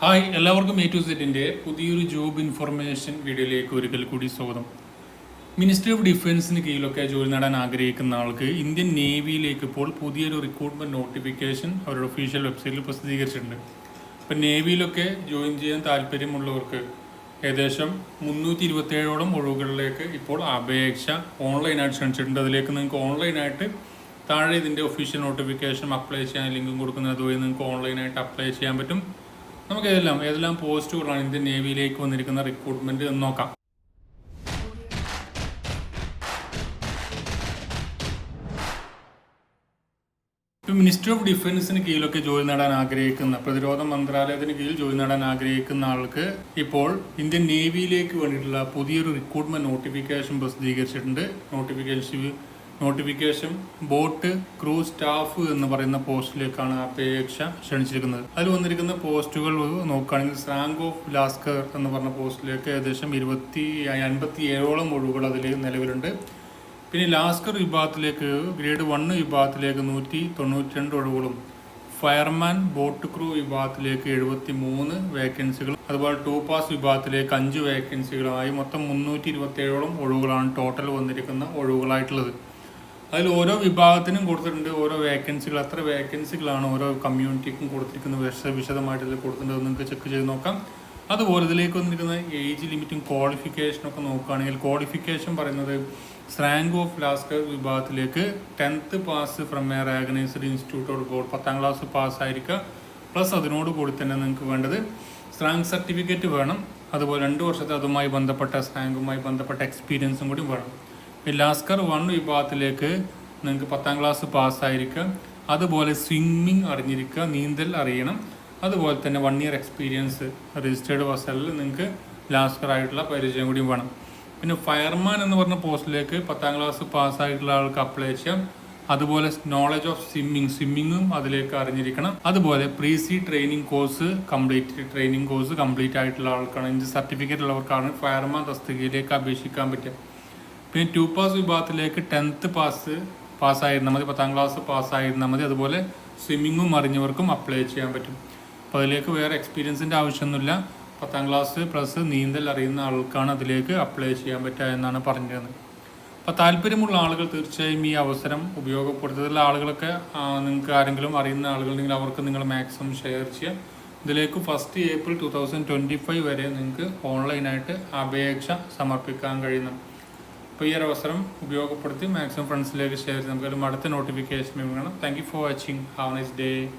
Hi എല്ലാവർക്കും A to സെറ്റിന്റെ പുതിയൊരു ജോബ് ഇൻഫർമേഷൻ വീഡിയോയിലേക്ക് ഒരിക്കൽ കൂടി സ്വാഗതം. മിനിസ്ട്രി ഓഫ് ഡിഫൻസിന് കീഴിലൊക്കെ ജോലി നേടാൻ ആഗ്രഹിക്കുന്ന ആൾക്ക് ഇന്ത്യൻ നേവിയിലേക്ക് ഇപ്പോൾ പുതിയൊരു റിക്രൂട്ട്മെന്റ് നോട്ടിഫിക്കേഷൻ അവരുടെ ഒഫീഷ്യൽ വെബ്സൈറ്റിൽ പ്രസിദ്ധീകരിച്ചിട്ടുണ്ട്. ഇപ്പം നേവിയിലൊക്കെ ജോയിൻ ചെയ്യാൻ താല്പര്യമുള്ളവർക്ക് ഏകദേശം മുന്നൂറ്റി ഇരുപത്തേഴോളം ഒഴിവുകളിലേക്ക് ഇപ്പോൾ അപേക്ഷ ഓൺലൈനായിട്ട് ക്ഷണിച്ചിട്ടുണ്ട്. അതിലേക്ക് നിങ്ങൾക്ക് ഓൺലൈനായിട്ട് താഴെ ഇതിന്റെ ഒഫീഷ്യൽ നോട്ടിഫിക്കേഷൻ അപ്ലൈ ചെയ്യാൻ ലിങ്കും കൊടുക്കുന്നത് അതുവഴി നിങ്ങൾക്ക് ഓൺലൈനായിട്ട് അപ്ലൈ ചെയ്യാൻ പറ്റും. നമുക്ക് ഏതെല്ലാം ഏതെല്ലാം പോസ്റ്റുകളാണ് ഇന്ത്യൻ നേവിയിലേക്ക് വന്നിരിക്കുന്ന റിക്രൂട്ട്മെന്റ് എന്ന് നോക്കാം. മിനിസ്ട്രി ഓഫ് ഡിഫൻസിന് കീഴിലൊക്കെ ജോലി നേടാൻ ആഗ്രഹിക്കുന്ന പ്രതിരോധ മന്ത്രാലയത്തിന് കീഴിൽ ജോലി നേടാൻ ആഗ്രഹിക്കുന്ന ആൾക്ക് ഇപ്പോൾ ഇന്ത്യൻ നേവിയിലേക്ക് വേണ്ടിയിട്ടുള്ള പുതിയൊരു റിക്രൂട്ട്മെന്റ് നോട്ടിഫിക്കേഷൻ പ്രസിദ്ധീകരിച്ചിട്ടുണ്ട്. Notification notification boat crew staff എന്ന് പറയുന്ന പോസ്റ്റിലേക്കാണ് അപേക്ഷ ക്ഷണിച്ചിരിക്കുന്നത്. അതിൽ വന്നിരിക്കുന്ന പോസ്റ്റുകൾ നോക്കുകയാണെങ്കിൽ സാങ്ക് ഓഫ് ലാസ്കർ എന്ന് പറഞ്ഞ പോസ്റ്റിലേക്ക് ഏകദേശം ഇരുപത്തി അൻപത്തി ഏഴോളം ഒഴിവുകൾ അതിൽ നിലവിലുണ്ട്. പിന്നെ ലാസ്കർ വിഭാഗത്തിലേക്ക് ഗ്രേഡ് വൺ വിഭാഗത്തിലേക്ക് നൂറ്റി തൊണ്ണൂറ്റി രണ്ട് ഒഴിവുകളും ഫയർമാൻ ബോട്ട് ക്രൂ വിഭാഗത്തിലേക്ക് എഴുപത്തി മൂന്ന് വേക്കൻസികൾ അതുപോലെ ടൂ പാസ് വിഭാഗത്തിലേക്ക് അഞ്ച് വേക്കൻസികളായി മൊത്തം മുന്നൂറ്റി ഇരുപത്തി ഏഴോളം ഒഴിവുകളാണ് ടോട്ടൽ വന്നിരിക്കുന്ന ഒഴിവുകളായിട്ടുള്ളത്. അതിൽ ഓരോ വിഭാഗത്തിനും കൊടുത്തിട്ടുണ്ട്. ഓരോ വേക്കൻസികൾ എത്ര വേക്കൻസികളാണ് ഓരോ കമ്മ്യൂണിറ്റിക്കും കൊടുത്തിരിക്കുന്നത്? വിശ വിശദമായിട്ട് ഇതിൽ കൊടുത്തിട്ടുണ്ട്? നിങ്ങൾക്ക് ചെക്ക് ചെയ്ത് നോക്കാം. അതുപോലെ ഇതിലേക്ക് വന്നിരിക്കുന്ന ഏജ് ലിമിറ്റും ക്വാളിഫിക്കേഷനും ഒക്കെ നോക്കുകയാണെങ്കിൽ ക്വാളിഫിക്കേഷൻ പറയുന്നത് റാങ്ക് ഓഫ് ലാസ്കർ വിഭാഗത്തിലേക്ക് tenth pass from a recognised institute of board പത്താം ക്ലാസ് പാസ് ആയിരിക്കുക. പ്ലസ് അതിനോട് കൂടി തന്നെ നിങ്ങൾക്ക് വേണ്ടത് റാങ്ക് സർട്ടിഫിക്കറ്റ് വേണം. അതുപോലെ രണ്ട് വർഷത്തെ അതുമായി ബന്ധപ്പെട്ട റാങ്കുമായി ബന്ധപ്പെട്ട എക്സ്പീരിയൻസും കൂടി വേണം. ലാസ്കർ വൺ വിഭാഗത്തിലേക്ക് നിങ്ങൾക്ക് പത്താം ക്ലാസ് പാസ്സായിരിക്കുക അതുപോലെ സ്വിമ്മിങ് അറിഞ്ഞിരിക്കുക നീന്തൽ അറിയണം. അതുപോലെ തന്നെ വൺ ഇയർ എക്സ്പീരിയൻസ് രജിസ്റ്റേർഡ് വസലിൽ നിങ്ങൾക്ക് ലാസ്കർ ആയിട്ടുള്ള പരിചയം കൂടി വേണം. പിന്നെ ഫയർമാൻ എന്ന് പറഞ്ഞ പോസ്റ്റിലേക്ക് പത്താം ക്ലാസ് പാസ്സായിട്ടുള്ള ആൾക്ക് അപ്ലൈ ചെയ്യാം. അതുപോലെ നോളജ് ഓഫ് സ്വിമ്മിങ് സ്വിമ്മിങ്ങും അതിലേക്ക് അറിഞ്ഞിരിക്കണം. അതുപോലെ pre sea training course complete training course complete ആയിട്ടുള്ള ആൾക്കാണ്. ഇതിന്റെ സർട്ടിഫിക്കറ്റ് ഉള്ളവർക്കാണ് ഫയർമാൻ തസ്തികയിലേക്ക് അപേക്ഷിക്കാൻ പറ്റുക. പിന്നെ ടു പാസ് വിഭാഗത്തിലേക്ക് ടെൻത്ത് പാസ് പാസ്സായിരുന്നാൽ മതി പത്താം ക്ലാസ് പാസ്സായിരുന്നാൽ മതി. അതുപോലെ സ്വിമ്മിങ്ങും അറിഞ്ഞവർക്കും അപ്ലൈ ചെയ്യാൻ പറ്റും. അപ്പോൾ അതിലേക്ക് വേറെ എക്സ്പീരിയൻസിന്റെ ആവശ്യമൊന്നുമില്ല. പത്താം ക്ലാസ് പ്ലസ് നീന്തൽ അറിയുന്ന ആൾക്കാണ് അതിലേക്ക് അപ്ലൈ ചെയ്യാൻ പറ്റുക എന്നാണ് പറഞ്ഞിരുന്നത്. അപ്പോൾ താല്പര്യമുള്ള ആളുകൾ തീർച്ചയായും ഈ അവസരം ഉപയോഗപ്പെടുത്തുന്ന ആളുകളൊക്കെ നിങ്ങൾക്ക് ആരെങ്കിലും അറിയുന്ന ആളുകളുണ്ടെങ്കിൽ അവർക്ക് നിങ്ങൾ മാക്സിമം ഷെയർ ചെയ്യാം ഇതിലേക്ക് first April two thousand twenty five വരെ നിങ്ങൾക്ക് ഓൺലൈനായിട്ട് അപേക്ഷ സമർപ്പിക്കാൻ കഴിയുന്നു അപ്പോൾ ഈ ഒരു അവസരം ഉപയോഗപ്പെടുത്തി മാക്സിമം ഫ്രണ്ട്സിലേക്ക് ഷെയർ ചെയ്ത് നമുക്കൊരു അടുത്ത നോട്ടിഫിക്കേഷൻ വേണം. Thank you for watching have nice day